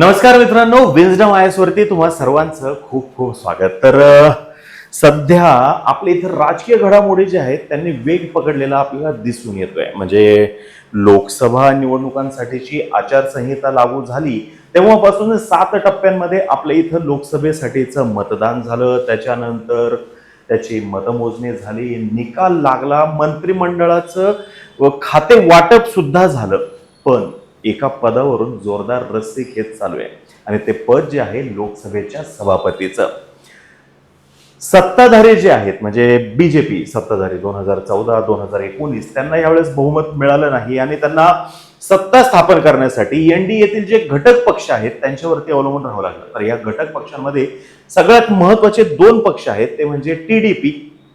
नमस्कार मित्रांनो विन्सडम I S वरती तुम्हा सर्वांचं खूप खूप स्वागत. तर सध्या आपल्या इथं राजकीय घडामोडी जे आहेत त्यांनी वेग पकडलेला आपल्याला दिसून येतोय. म्हणजे लोकसभा निवडणुकांसाठीची आचारसंहिता लागू झाली तेव्हापासून सात टप्प्यांमध्ये आपल्या इथं लोकसभेसाठीचं मतदान झालं. त्याच्यानंतर त्याची मतमोजणी झाली निकाल लागला मंत्रिमंडळाचं व खाते वाटप सुद्धा झालं. पण एका पदावरून जोरदार रस्सी घेत चालू आहे. आणि ते पद जे आहे लोकसभेच्या सभापतीचं. सत्ताधारी जे आहेत म्हणजे बीजेपी सत्ताधारी दोन हजार चौदा दोन हजार एकोणीस त्यांना यावेळेस बहुमत मिळालं नाही आणि त्यांना सत्ता स्थापन करण्यासाठी एनडीएतील जे घटक पक्ष आहेत त्यांच्यावरती अवलंबून राहावं लागलं. तर या घटक पक्षांमध्ये सगळ्यात महत्त्वाचे दोन पक्ष आहेत ते म्हणजे टीडीपी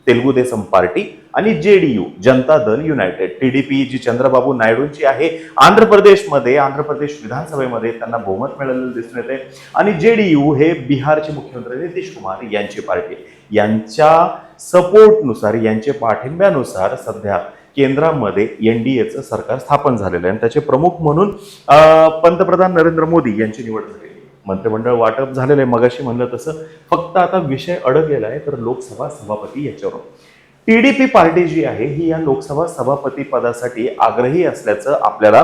तेलुगू देसम पार्टी आणि JDU Janata Dal United TDP जी चंद्रबाबू नायडूंची आहे. आंध्र प्रदेशमध्ये आंध्र प्रदेश विधानसभेमध्ये त्यांना बहुमत मिळालेलं दिसून येते आणि जेडीयू हे बिहारचे मुख्यमंत्री नितीश कुमार यांची पार्टी. यांच्या सपोर्टनुसार यांच्या पाठिंब्यानुसार सध्या केंद्रामध्ये एनडीएचं सरकार स्थापन झालेलं आहे. आणि त्याचे प्रमुख म्हणून पंतप्रधान नरेंद्र मोदी यांची निवड झाली. मंत्रिमंडळ वाटप झालेलं आहे. मगाशी म्हणलं तसं. फक्त आता विषय अडकलेला आहे तर लोकसभा सभापती याच्यावर. पी डी पी पार्टी जी आहे ही या लोकसभा सभापती पदासाठी आग्रही असल्याचं आपल्याला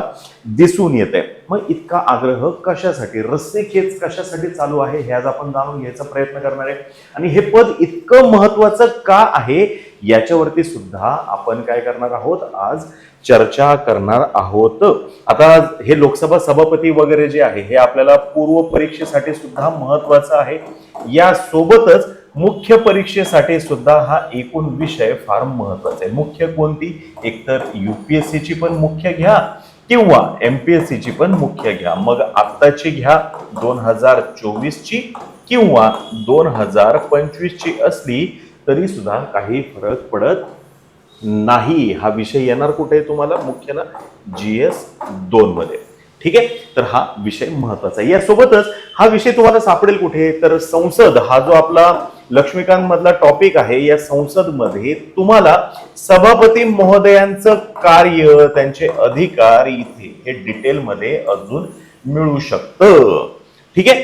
दिसून येत आहे मग इतका आग्रह कशासाठी? रस्ते खेच कशासाठी चालू आहे हे आज आपण जाणून घ्यायचा प्रयत्न करणार आहे. आणि हे पद इतकं महत्वाचं का आहे? याच्यावरती सुद्धा आपण काय करणार आहोत? आज चर्चा करणार आहोत. आता हे लोकसभा सभापती वगैरे जे आहे हे आपल्याला पूर्व परीक्षेसाठी सुद्धा महत्वाचं आहे. या सोबतच मुख्य परीक्षेसाठी सुद्धा हा एकूण विषय फार महत्त्वाचा आहे. मुख्य कोणती? एकतर युपीएससीची पण मुख्य घ्या किंवा एमपीएससी ची पण मुख्य घ्या. मग आत्ताची घ्या दोन हजार चोवीसची किंवा दोन हजार पंचवीसची असली तरी सुद्धा काही फरक पडत नाही. हा विषय येणार कुठे तुम्हाला? मुख्यतः जी एस दोन मध्ये. ठीक आहे? तर हा विषय महत्त्वाचा आहे. यासोबतच हा विषय तुम्हाला सापडेल कुठे? तर संसद हा जो आपला लक्ष्मीकांत मधला टॉपिक आहे या संसदमध्ये तुम्हाला सभापती महोदयांचं कार्य त्यांचे अधिकार इथे हे डिटेलमध्ये अजून मिळू शकतं. ठीक आहे?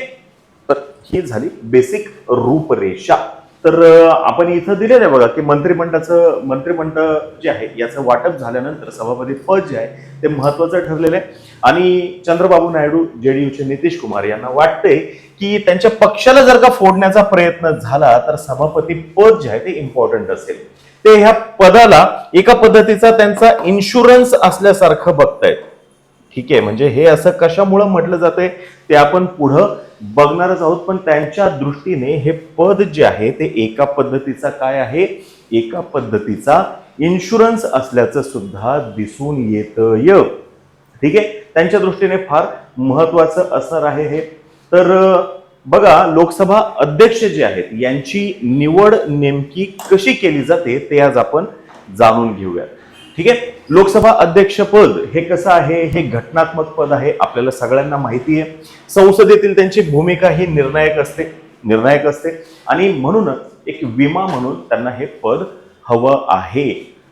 तर ही झाली बेसिक रूपरेषा. तर आपण इथं दिलेलं आहे बघा की मंत्रिमंडळाचं मंत्रिमंडळ जे आहे याचं वाटप झाल्यानंतर सभापती पद जे आहे ते महत्वाचं ठरलेलं आहे. आणि चंद्रबाबू नायडू जेडीयूचे नितीश कुमार यांना वाटते की त्यांच्या पक्षाला जर का फोडण्याचा प्रयत्न झाला तर सभापती पद जे आहे ते इम्पॉर्टंट असेल. ते ह्या पदाला एका पद्धतीचा त्यांचा इन्शुरन्स असल्यासारखं बघतायत. ठीक आहे म्हणजे हे असं कशामुळं म्हटलं जातंय ते आपण पुढं बघणारच आहोत. पण त्यांच्या दृष्टीने हे पद जे आहे ते एका पद्धतीचा काय आहे? एका पद्धतीचा इन्शुरन्स असल्याचं सुद्धा दिसून येतय. ठीक आहे? त्यांच्या दृष्टीने फार महत्वाचं असणार आहे हे. तर बघा लोकसभा अध्यक्ष जे आहेत यांची निवड नेमकी कशी केली जाते ते आज आपण जाणून घेऊयात. ठीक आहे? लोकसभा अध्यक्षपद हे कसं आहे? हे घटनात्मक पद आहे आपल्याला सगळ्यांना माहिती आहे. संसदेतील त्यांची भूमिका ही निर्णायक असते निर्णायक असते. आणि म्हणूनच एक विमा म्हणून त्यांना हे पद हवं आहे.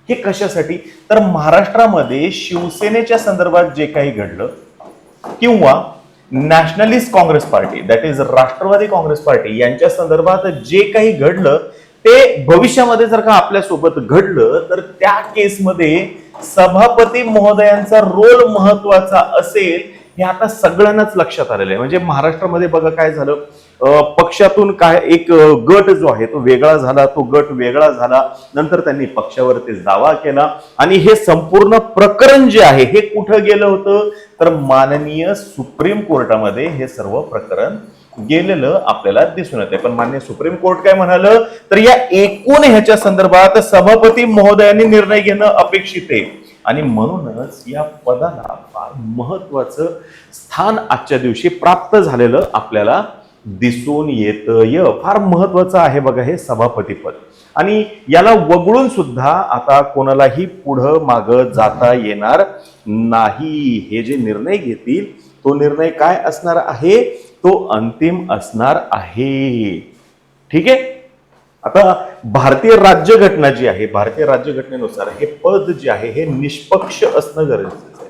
हे कशासाठी? तर महाराष्ट्रामध्ये शिवसेनेच्या संदर्भात जे काही घडलं किंवा Nationalist Congress Party that is Rashtravadi Congress Party यांच्या संदर्भात जे काही घडलं ते भविष्यामध्ये जर का आपल्यासोबत घडलं तर त्या केसमध्ये सभापती महोदयांचा रोल महत्त्वाचा असेल हे आता सगळ्यांनाच लक्षात आलेलं आहे. म्हणजे महाराष्ट्रामध्ये बघा काय झालं. पक्षातून काय एक गट जो आहे तो वेगळा झाला तो गट वेगळा झाला. नंतर त्यांनी पक्षावरती दावा केला. आणि हे संपूर्ण प्रकरण जे आहे हे कुठं गेलं होतं? तर माननीय सुप्रीम कोर्टामध्ये हे सर्व प्रकरण गेलेलं आपल्याला दिसून येते पण मान्य सुप्रीम कोर्ट काय म्हणालं? तर या एकूण ह्याच्या संदर्भात सभापती महोदयांनी निर्णय घेणं अपेक्षित आहे. आणि म्हणूनच या पदाला फार महत्वाचं स्थान आजच्या दिवशी प्राप्त झालेलं आपल्याला दिसून येतय. फार महत्वाचं आहे बघा हे सभापती पद. आणि याला वगळून सुद्धा आता कोणालाही पुढं माग जाता येणार नाही. हे जे निर्णय घेतील तो निर्णय काय असणार आहे? तो अंतिम असणार आहे. ठीक आहे? आता भारतीय राज्यघटना जी आहे भारतीय राज्यघटनेनुसार हे पद जे आहे हे निष्पक्ष असणं गरजेचं आहे.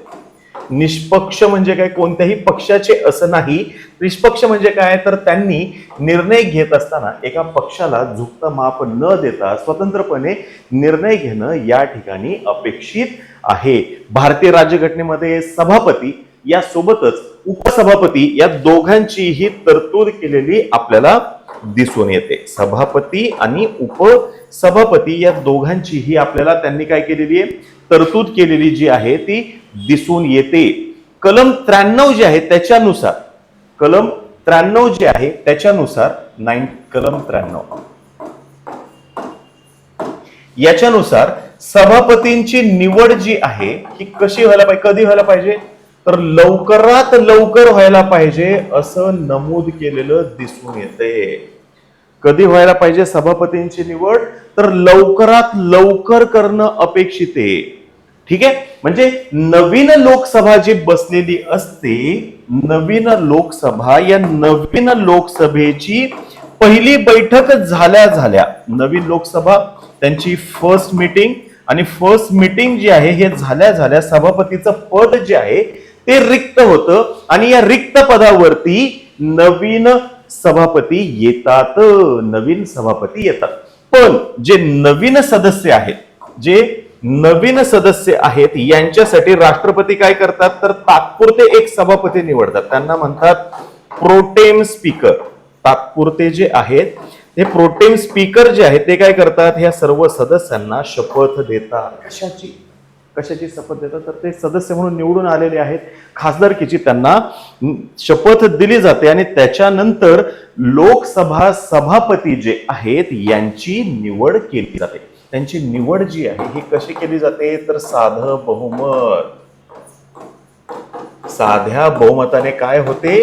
निष्पक्ष म्हणजे काय? कोणत्याही पक्षाचे असं नाही. निष्पक्ष म्हणजे काय? तर त्यांनी निर्णय घेत असताना एका पक्षाला झुकता माप न देता स्वतंत्रपणे निर्णय घेणं या ठिकाणी अपेक्षित आहे. भारतीय राज्यघटनेमध्ये सभापती या सोबतच उपसभापती या दोघांचीही तरतूद केलेली आपल्याला दिसून येते. सभापती आणि उपसभापती या दोघांचीही आपल्याला त्यांनी काय केलेली आहे? तरतूद केलेली जी आहे ती दिसून येते. कलम त्र्याण्णव जे आहे त्याच्यानुसार कलम त्र्याण्णव जे आहे त्याच्यानुसार नाईन कलम त्र्याण्णव. याच्यानुसार सभापतींची निवड जी आहे ही कशी व्हायला पाहिजे? कधी व्हायला पाहिजे? तर लवकरात लवकर व्हायला पाहिजे असं नमूद केलेलं दिसून येते कधी व्हायला पाहिजे सभापतींची निवड? तर लवकरात लवकर करणं अपेक्षित आहे. ठीक आहे? म्हणजे नवीन लोकसभा जी बसलेली असते नवीन लोकसभा या नवीन लोकसभेची पहिली बैठक झाल्या झाल्या. नवीन लोकसभा त्यांची फर्स्ट मीटिंग आणि फर्स्ट मीटिंग जी आहे हे झाल्या झाल्या सभापतीचं पद जे आहे ते रिक्त होतं आणि या रिक्त पदावरती नवीन सभापती येतात. नवीन सभापती येतात. पण जे नवीन सदस्य आहेत जे नवीन सदस्य आहेत यांच्यासाठी राष्ट्रपती काय करतात? तर तात्पुरते एक सभापती निवडतात. त्यांना म्हणतात प्रोटेम स्पीकर. तात्पुरते जे आहेत हे प्रोटेम स्पीकर जे आहेत ते काय करतात? ह्या सर्व सदस्यांना शपथ देतात. कशाची? कशाची शपथ देतात तर ते सदस्य म्हणून निवडून आलेले आहेत. खासदारकीची त्यांना शपथ दिली जाते आणि त्याच्यानंतर लोकसभा सभापती जे आहेत यांची निवड केली जाते. त्यांची निवड जी आहे ही कशी केली जाते? तर साधं बहुमत. साध्या बहुमताने काय होते?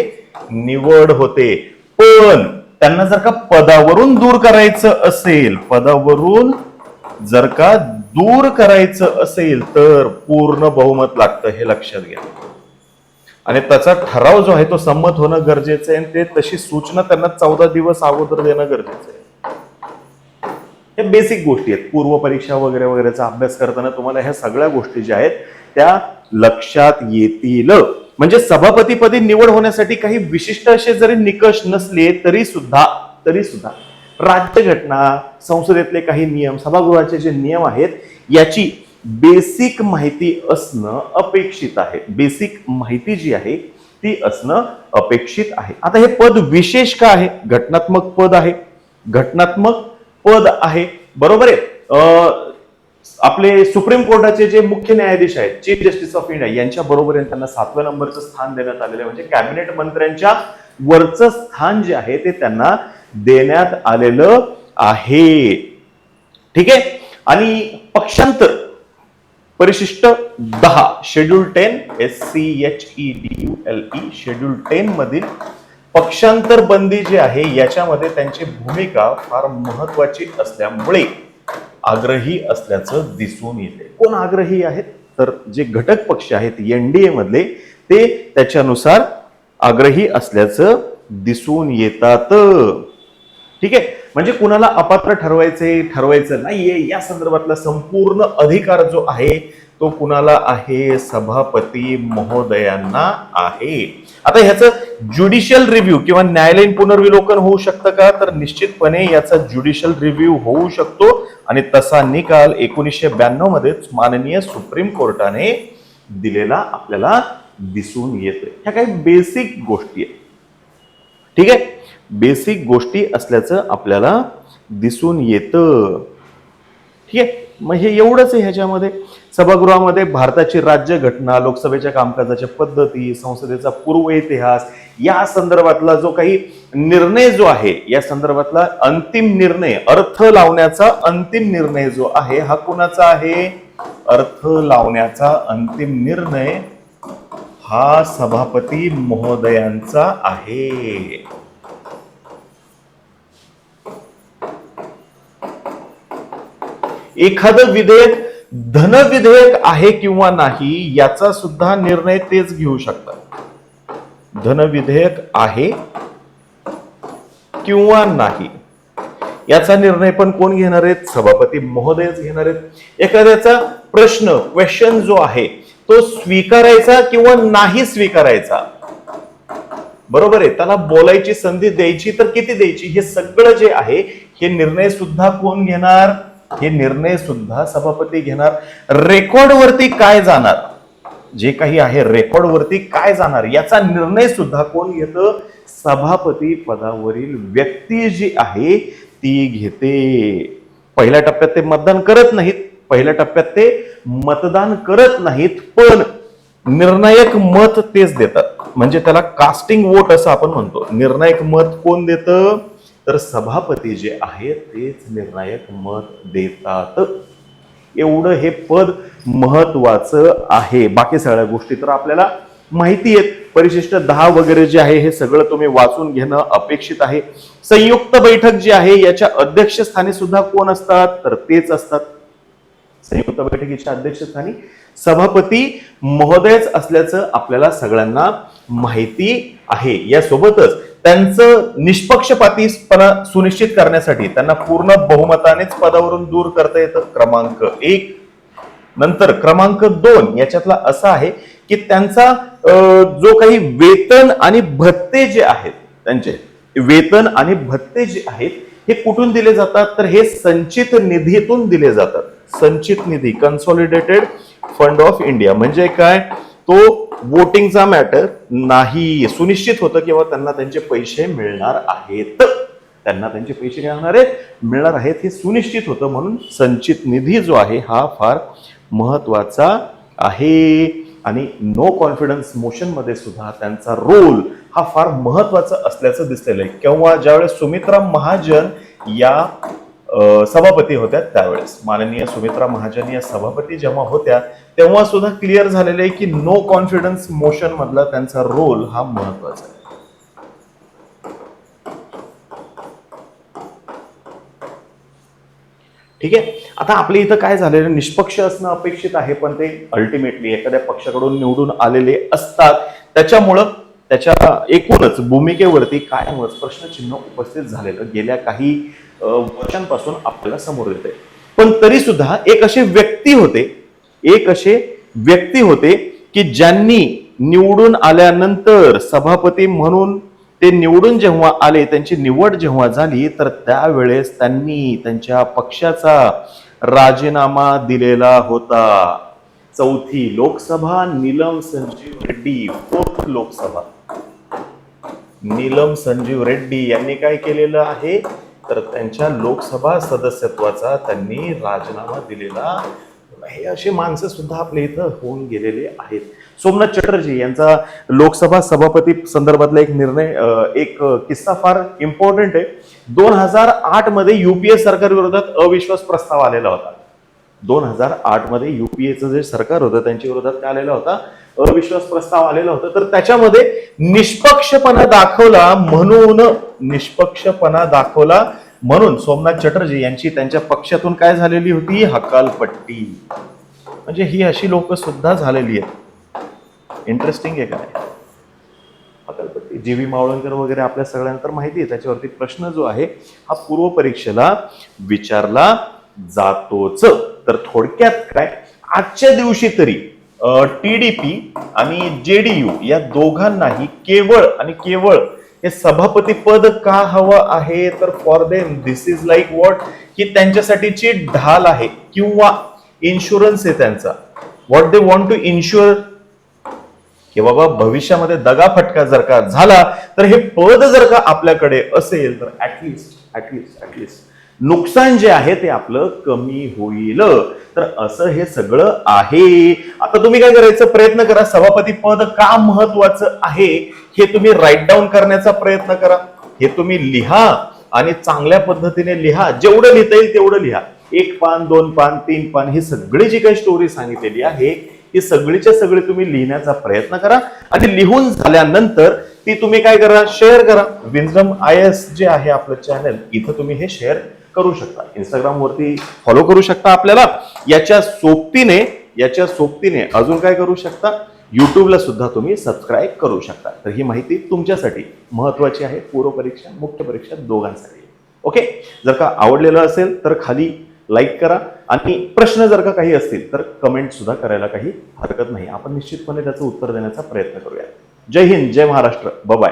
निवड होते. पण त्यांना जर का पदावरून दूर करायचं असेल पदावरून जर का दूर करायचं असेल तर पूर्ण बहुमत लागतं हे लक्षात घ्या. आणि त्याचा ठराव जो आहे तो संमत होणं गरजेचं आहे आणि ते तशी सूचना त्यांना चौदा दिवस अगोदर देणं गरजेचं आहे. हे बेसिक गोष्टी आहेत. पूर्व परीक्षा वगैरे वगैरेचा अभ्यास करताना तुम्हाला ह्या सगळ्या गोष्टी ज्या आहेत त्या लक्षात येतील. म्हणजे सभापतीपदी निवड होण्यासाठी काही विशिष्ट असे जरी निकष नसले तरी सुद्धा तरी सुद्धा राज्यघटना संसदेतले काही नियम सभागृहाचे जे नियम आहेत याची बेसिक माहिती असणं अपेक्षित आहे. बेसिक माहिती जी आहे ती असणं अपेक्षित आहे. आता हे पद विशेष का आहे? घटनात्मक पद आहे. घटनात्मक पद आहे. बरोबर आहे? आपले सुप्रीम कोर्टाचे जे मुख्य न्यायाधीश आहेत चीफ जस्टिस ऑफ इंडिया यांच्या बरोबर त्यांना सातव्या नंबरचं स्थान देण्यात आलेलं आहे. म्हणजे कॅबिनेट मंत्र्यांच्या वरचं स्थान जे आहे ते त्यांना देण्यात आलेलं आहे. ठीक? आहे आणि पक्षांतर परिशिष्ट दहा schedule ten S C H E D U L E schedule ten मधील पक्षांतर बंदी जी आहे याच्यामध्ये त्यांची भूमिका फार महत्वाची असल्यामुळे आग्रही असल्याचं दिसून येते. कोण आग्रही आहेत? तर जे घटक पक्ष आहेत एनडीए मधले ते त्याच्यानुसार आग्रही असल्याचं दिसून येतात. ठीक आहे? म्हणजे कुणाला अपात्र ठरवायचे ठरवायचं नाहीये. या संदर्भातला संपूर्ण अधिकार जो आहे तो कुणाला आहे? सभापती महोदयांना आहे. आता ह्याचं ज्युडिशियल रिव्ह्यू किंवा न्यायालयीन पुनर्विलोकन होऊ शकतं का? तर निश्चितपणे याचा ज्युडिशियल रिव्ह्यू होऊ शकतो. आणि तसा निकाल एकोणीसशे ब्याण्णव मध्येच माननीय सुप्रीम कोर्टाने दिलेला आपल्याला दिसून येतोय. ह्या काही बेसिक गोष्टी आहेत. ठीक आहे? बेसिक गोष्टी असल्याचं आपल्याला दिसून येतं. ठीक आहे? मग हे एवढंच आहे ह्याच्यामध्ये. सभागृहामध्ये भारताची राज्यघटना लोकसभेच्या कामकाजाच्या पद्धती संसदेचा पूर्व इतिहास या संदर्भातला जो काही निर्णय जो आहे या संदर्भातला अंतिम निर्णय अर्थ लावण्याचा अंतिम निर्णय जो आहे हा कुणाचा आहे? अर्थ लावण्याचा अंतिम निर्णय हा सभापती महोदयांचा आहे. एखादं विधेयक धन विधेयक आहे किंवा नाही याचा सुद्धा निर्णय तेच घेऊ शकतात. धन विधेयक आहे किंवा नाही याचा निर्णय पण कोण घेणार आहेत? सभापती महोदयच घेणार आहेत. एखाद्याचा प्रश्न क्वेश्चन जो आहे तो स्वीकारायचा किंवा नाही स्वीकारायचा? बरोबर आहे त्याला बोलायची संधी द्यायची तर किती द्यायची? हे सगळं जे आहे हे निर्णय सुद्धा कोण घेणार? हे निर्णय सुद्धा सभापती घेणार. रेकॉर्डवरती काय जाणार? जे काही आहे रेकॉर्डवरती काय जाणार? याचा निर्णय सुद्धा कोण घेतं? सभापती पदावरील व्यक्ती जी आहे ती घेते. पहिल्या टप्प्यात ते मतदान करत नाहीत. पहिल्या टप्प्यात ते मतदान करत नाहीत पण निर्णायक मत तेच देतात. म्हणजे त्याला कास्टिंग वोट असं आपण म्हणतो. निर्णायक मत कोण देतं? तर सभापती जे आहे तेच निर्णायक मत देतात. एवढं हे पद महत्वाचं आहे. बाकी सगळ्या गोष्टी तर आपल्याला माहिती आहेत. परिशिष्ट दहा वगैरे जे आहे हे सगळं तुम्ही वाचून घेणं अपेक्षित आहे. संयुक्त बैठक जी आहे याच्या अध्यक्षस्थानी सुद्धा कोण असतात? तर तेच असतात. संयुक्त बैठकीच्या अध्यक्षस्थानी सभापती महोदयच असल्याचं आपल्याला सगळ्यांना माहिती आहे. यासोबतच त्यांचं निष्पक्षपातीपणा सुनिश्चित करण्यासाठी त्यांना पूर्ण बहुमतानेच पदावरून दूर करता येतं. क्रमांक एक. नंतर क्रमांक दोन याच्यातला असा आहे की त्यांचा जो काही वेतन आणि भत्ते जे आहेत त्यांचे वेतन आणि भत्ते जे आहेत हे कुठून दिले जातात? तर हे संचित निधीतून दिले जातात. संचित निधी कन्सॉलिडेटेड फंड ऑफ इंडिया म्हणजे काय? तो वोटिंगचा मॅटर नाही. सुनिश्चित होतं किंवा त्यांना त्यांचे पैसे मिळणार आहेत. त्यांना त्यांचे पैसे मिळणार आहेत. मिळणार आहेत हे सुनिश्चित होतं म्हणून संचित निधी जो आहे हा फार महत्त्वाचा आहे. आणि नो कॉन्फिडन्स मोशनमध्ये सुद्धा त्यांचा रोल हा फार महत्त्वाचा असल्याचं दिसलेलं आहे. किंवा ज्यावेळेस सुमित्रा महाजन या सभापती होत्या त्यावेळेस. माननीय सुमित्रा महाजन या सभापती जेव्हा होत्या तेव्हा सुद्धा क्लिअर झालेलं आहे की नो कॉन्फिडन्स मोशन मधला त्यांचा रोल हा महत्त्वाचा आहे. ठीक आहे? आता आपल्या इथं काय झालेलं निष्पक्ष असणं अपेक्षित आहे पण ते अल्टिमेटली एखाद्या पक्षाकडून निवडून आलेले असतात. त्याच्यामुळं त्याच्या एकूणच भूमिकेवरती कायमच प्रश्नचिन्ह उपस्थित झालेलं गेल्या काही वर्षांपासून आपल्याला समोर येते पण तरी सुद्धा एक असे व्यक्ती होते एक असे व्यक्ती होते की ज्यांनी निवडून आल्यानंतर सभापती म्हणून ते निवडून जेव्हा आले त्यांची निवड जेव्हा झाली तर त्यावेळेस त्यांनी त्यांच्या पक्षाचा राजीनामा दिलेला होता. चौथी लोकसभा नीलम संजीव रेड्डी फोर्थ लोकसभा. नीलम संजीव रेड्डी यांनी काय केलेलं आहे? तर त्यांच्या लोकसभा सदस्यत्वाचा त्यांनी राजीनामा दिलेला हे असे माणसं सुद्धा आपल्या इथं होऊन गेलेले आहेत. सोमनाथ चटर्जी यांचा लोकसभा सभापती संदर्भातला एक निर्णय एक किस्सा फार इम्पॉर्टंट आहे. दोन हजार आठमध्ये युपीए सरकार विरोधात अविश्वास प्रस्ताव आलेला होता. दोन हजार आठमध्ये युपीएचं जे सरकार होतं त्यांच्या विरोधात काय आलेला होता? अविश्वास प्रस्ताव आलेला होता. तर त्याच्यामध्ये निष्पक्षपणा दाखवला म्हणून निष्पक्षपणा दाखवला म्हणून सोमनाथ चटर्जी यांची त्यांच्या पक्षातून काय झालेली होती? हकालपट्टी. म्हणजे ही अशी लोक सुद्धा झालेली आहेत. इंटरेस्टिंग आहे काय हकालपट्टी. जी व्ही मावळणकर वगैरे आपल्या सगळ्यांना तर माहिती आहे त्याच्यावरती प्रश्न जो आहे हा पूर्व परीक्षेला विचारला जातोच. तर थोडक्यात काय? आजच्या दिवशी तरी टीडीपी आणि जेडीयू या दोघांनाही केवळ आणि केवळ हे सभापती पद का हवं आहे? तर for them this is like what की त्यांच्यासाठीची ढाल आहे किंवा इन्शुरन्स आहे त्यांचा. What they want to insure की बाबा भविष्यामध्ये दगा फटका जर का झाला तर हे पद जर का आपल्याकडे असेल तर ऍटलिस्ट ऍटलिस्ट ऍटलिस्ट नुकसान जे आहे ते आपलं कमी होईल. तर असं हे सगळं आहे. आता तुम्ही काय करायचं? प्रयत्न करा. सभापती पद का महत्वाचं आहे हे तुम्ही राईट डाऊन करण्याचा प्रयत्न करा. हे तुम्ही लिहा आणि चांगल्या पद्धतीने लिहा. जेवढं लिहिता येईल तेवढं लिहा. एक पान दोन पान तीन पान ही सगळी जी काही स्टोरी सांगितलेली आहे ही सगळीच्या सगळी तुम्ही लिहिण्याचा प्रयत्न करा. आणि लिहून झाल्यानंतर ती तुम्ही काय करा? शेअर करा. विन्झम आय एस जे आहे आपलं चॅनल इथं तुम्ही हे शेअर करू शकता. इंस्टाग्रामवरती फॉलो करू शकता आपल्याला. याच्या सोबतीने याच्या सोबतीने अजून काय करू शकता? युट्यूबला सुद्धा तुम्ही सबस्क्राईब करू शकता. तर ही माहिती तुमच्यासाठी महत्वाची आहे. पूर्व परीक्षा मुख्य परीक्षा दोघांसाठी. ओके जर का आवडलेलं असेल तर खाली लाईक करा. आणि प्रश्न जर का काही असतील तर कमेंट सुद्धा करायला काही हरकत नाही. आपण निश्चितपणे त्याचं उत्तर देण्याचा प्रयत्न करूया. जय हिंद जय महाराष्ट्र. बाय